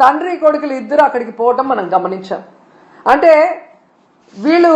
తండ్రి కొడుకులు ఇద్దరు అక్కడికి పోవటం మనం గమనించాం. అంటే వీళ్ళు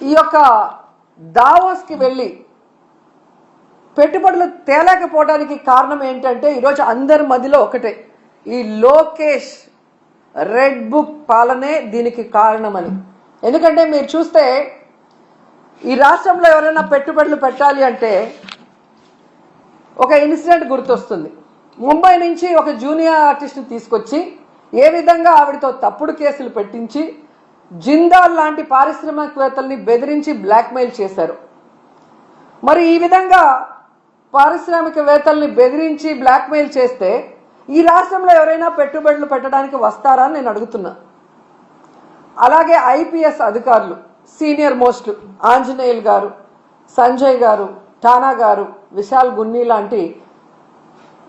ఈ యొక్క దావోస్కి వెళ్ళి పెట్టుబడులు తేలేకపోవడానికి కారణం ఏంటంటే ఈరోజు అందరి మధ్యలో ఒకటే ఈ లోకేష్ రెడ్ బుక్ పాలనే దీనికి కారణమని. ఎందుకంటే మీరు చూస్తే ఈ రాష్ట్రంలో ఎవరైనా పెట్టుబడులు పెట్టాలి అంటే ఒక ఇన్సిడెంట్ గుర్తొస్తుంది. ముంబై నుంచి ఒక జూనియర్ ఆర్టిస్ట్ని తీసుకొచ్చి ఏ విధంగా ఆవిడతో తప్పుడు కేసులు పెట్టించి జిందాల్ లాంటి పారిశ్రామికవేత్తల్ని బెదిరించి బ్లాక్మెయిల్ చేశారు. మరి ఈ విధంగా పారిశ్రామికవేత్తల్ని బెదిరించి బ్లాక్మెయిల్ చేస్తే ఈ రాష్ట్రంలో ఎవరైనా పెట్టుబడులు పెట్టడానికి వస్తారా అని నేను అడుగుతున్నా. అలాగే ఐపీఎస్ అధికారులు సీనియర్ మోస్ట్ ఆంజనేయులు గారు సంజయ్ గారు ఠానా గారు విశాల్ గున్ని లాంటి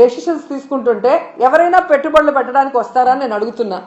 డెసిషన్స్ తీసుకుంటుంటే ఎవరైనా పెట్టుబడులు పెట్టడానికి వస్తారని నేను అడుగుతున్నా.